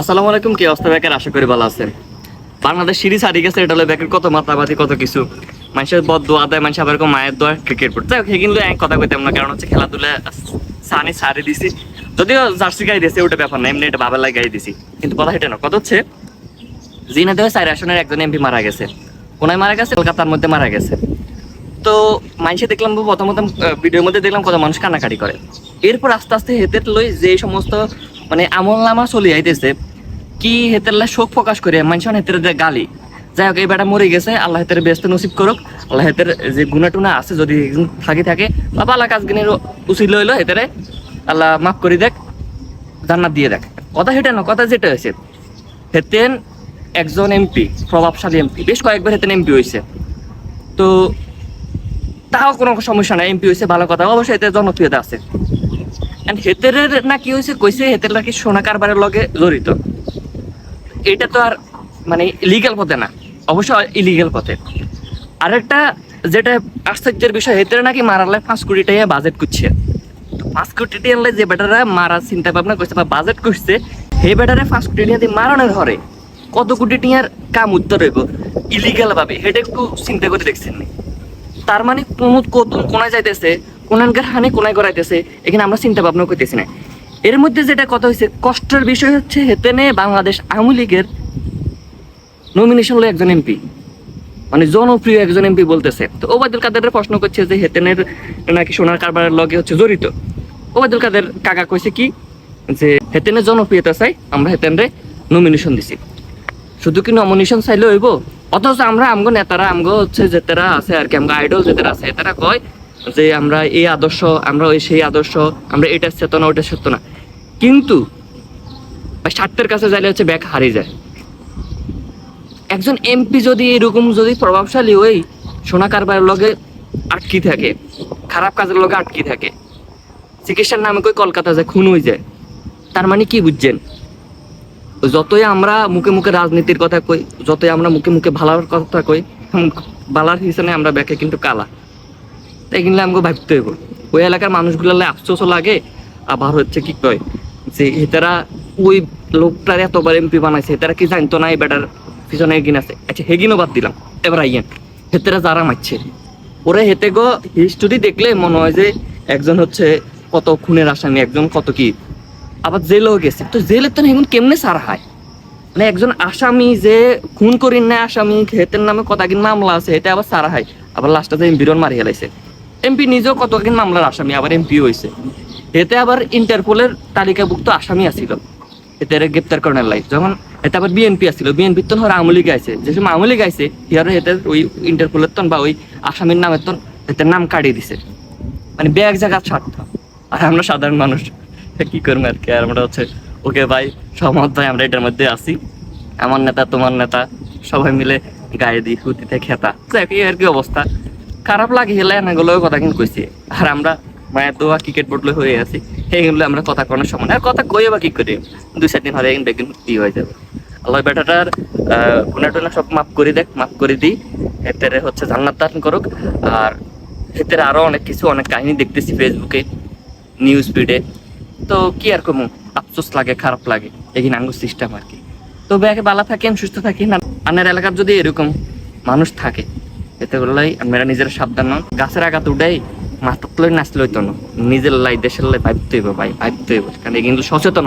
আসসালামু আলাইকুম, কি অবস্থা ব্যাকের? আশা করি ভালো আছেন। বাংলাদেশ সিরিজ গেছে, এটা হলো ব্যাকের কত কত কিছু। মানুষের বদ দোয়া দেয় মানুষ আবার মায়ের দোয়া ক্রিকেট যাই কিন্তু এক কথা কারণ হচ্ছে খেলাধুলা সানি সারি দিছি। যদিও জার্সি গাই দিয়েছে, ওটা ব্যাপার না, এমনি এটা বাবার লাগে গাই দিছি। কিন্তু কথা এটা না। হচ্ছে একজন এমপি মারা গেছে। কোনায় মারা গেছে? কলকাতার মধ্যে মারা গেছে। তো মানুষে দেখলাম, প্রথমত ভিডিওর মধ্যে দেখলাম কত মানুষ কান্নাকাটি করে। এরপর আস্তে আস্তে হেতের লই যে সমস্ত মানে আমল নামা চলি আইতেছে, কি হেতের শোক প্রকাশ করে মানুষ হেতের গালি। যাই হোক, এই বেটা মরে গেছে, আল্লাহ হেতের ব্যস্ত নসিব করুক। আল্লাহ হেতের যে গুণা টুনা আছে, যদি থাকি থাকে, বা বালা কাজ গিনের উচিত লইলো হেতেরে, আল্লাহ মাফ করে দেখ, জান্নাত দিয়ে দেখ। কথা হেটা না, কথা যেটা হয়েছে হেতেন একজন এমপি, প্রভাবশালী এমপি, বেশ কয়েকবার হেতেন এমপি হয়েছে তো তাও কোনো সমস্যা নাই, এমপি হয়েছে ভালো কথা। অবশ্যই এতে জনপ্রিয়তা আছে। হেতের না কি হয়েছে কইছে হেতের নাকি সোনা কারবারের লগে জড়িত। এটা তো আর মানে লিগ্যাল পথে না অবশ্যই ইলিগাল পথে। আরেকটা যেটা আশ্চর্যের বিষয়, হেতের নাকি মারালে পাঁচ কোটি টাকা বাজেট করছে। পাঁচ কোটি টাকা যে বেটারা মারার চিন্তা ভাবনা করছে বা বাজেট করছে সেই বেটারে পাঁচ কোটি টাকা দিয়ে মারানোর ঘরে কত কোটি টাকার কাম উত্তর হইব? ইলিগাল ভাবে এটা একটু চিন্তা করে দেখছেন? তার মানে কুমুদ কত কোনায় যাইতেছে কোনানকার হানি কোনায় করাইতেছে এখানে আমরা চিন্তা ভাবনা করতেছি না। এর মধ্যে যেটা কথা হয়েছে কষ্টের বিষয় হচ্ছে হেতেনে বাংলাদেশ আওয়ামী লীগের নমিনেশন হলো একজন এমপি মানে জনপ্রিয় একজন এমপি বলতেছে। তো ওবায়দুল কাদের প্রশ্ন করছে যে হেতেনের নাকি সোনার কারবারের লগে হচ্ছে জড়িত। ওবায়দুল কাদের কাকা কইছে কি, যে হেতেনের জনপ্রিয়তা চাই, আমরা হেতেনরে নমিনেশন দিছি। শুধু কি নমিনেশন চাইলে হইব? অথচ আমরা আমগো নেতারা, আমগো হচ্ছে যেতারা আছে আর কি, আমগো আইডল যেতারা আছে, তারা কয় যে আমরা এই আদর্শ, আমরা ওই সেই আদর্শ, আমরা এটা চেতনা ওটা চেতনা। কিন্তু স্বার্থের কাছে যাইলে হচ্ছে ব্যাগ হারিয়ে যায়। একজন এমপি যদি এরকম যদি প্রভাবশালী ওই সোনা কারবারের লগে আটকি থাকে, খারাপ কাজের লগে আটকি থাকে, চিকিৎসার নামে কই কলকাতা যায়, খুন হয়ে যায়, তার মানে কি বুঝছেন? যতই আমরা মুখে মুখে রাজনীতির কথা কই, যতই আমরা মুখে মুখে ভালার কথা কই, বালার হিসেবে আমরা ব্যাকে কিন্তু কালা। তাই কিন্তু আমাকে ভাবতে হইব। ওই এলাকার মানুষগুলো আফসোসও লাগে, আবার হচ্ছে কি কয় যে এতারা ওই লোকটার এতবার এমপি বানাইছে তারা কি জানতো না এই বেটার পিছনে এগিন আছে? আচ্ছা হেগিনও বাদ দিলাম। এবার আইয়েন, হেতেরা যারা মারছে, ওরা হেতে গো হিস্টোরি দেখলে মনে হয় যে একজন হচ্ছে কত খুনের আসামি, একজন কত কি, আবার জেলেও গেছে। তো জেলে তো এখন কেমনে সারা হয় মানে একজন আসামি যে খুন করিন না আসামি, হেতের নামে কতকিন মামলা আছে এটা আবার সারা হয় আবার লাস্টে যে এমপিরন মারি হেলাইছে এমপি নিজেও কতকিন মামলার আসামি আবার এমপি হয়েছে। এতে আবার ইন্টারপোলের তালিকাভুক্ত আসামি আসিল এতে এরা গ্রেপ্তার করার লাই যখন এতে আবার বিএনপি আসছিল বিএনপি তো হর আমলি গাইছে যে সময় আমলি গাইছে হিয়ার হেতে ওই ইন্টারপোলের তন বা ওই আসামির নামের তন এতে নাম কাটিয়ে দিছে। মানে ব্যাগ জায়গা স্বার্থ। আর আমরা সাধারণ মানুষ কি করব আর কি? আর আমরা হচ্ছে ওকে ভাই সহমত ভাই আমরা এটার মধ্যে আছি। আমার নেতা তোমার নেতা সবাই মিলে গায়ে দিই হুতিতে খেতা। হোক, এই আর কি অবস্থা। খারাপ লাগে হেলে এনাগুলো কথা কিন্তু কইছি। আর আমরা মায়ের দোয়া ক্রিকেট বোর্ড হয়ে আছি এইগুলো আমরা কথা কোনো সময় না। আর কথা কই বা কি করি? দুই চার দিন হলে এখন দেখবেন কি হয়ে যাবে। আল্লাহ বেটাটার টুনা সব মাফ করে দেখ, মাফ করে দিই। এতে হচ্ছে জান্নাত দান করুক। আর এতে আরও অনেক কিছু, অনেক কাহিনী দেখতেছি ফেসবুকে নিউজ ফিডে তো কি আর কমু? আফসোস লাগে, খারাপ লাগে। এখানে আঙ্গুর সিস্টেম আর কি। তবে ব্যাগে বালা থাকেন, সুস্থ থাকেন। আর আপনার এলাকার যদি এরকম মানুষ থাকে এতে করলেই আপনারা নিজের সাবধান নন গাছের আঘাত উঠাই মাথা তুলে নাচলে হইতো না। নিজের লাই, দেশের লাই ভাবতে হইব ভাই ভাবতে হইব। কারণ কিন্তু সচেতন।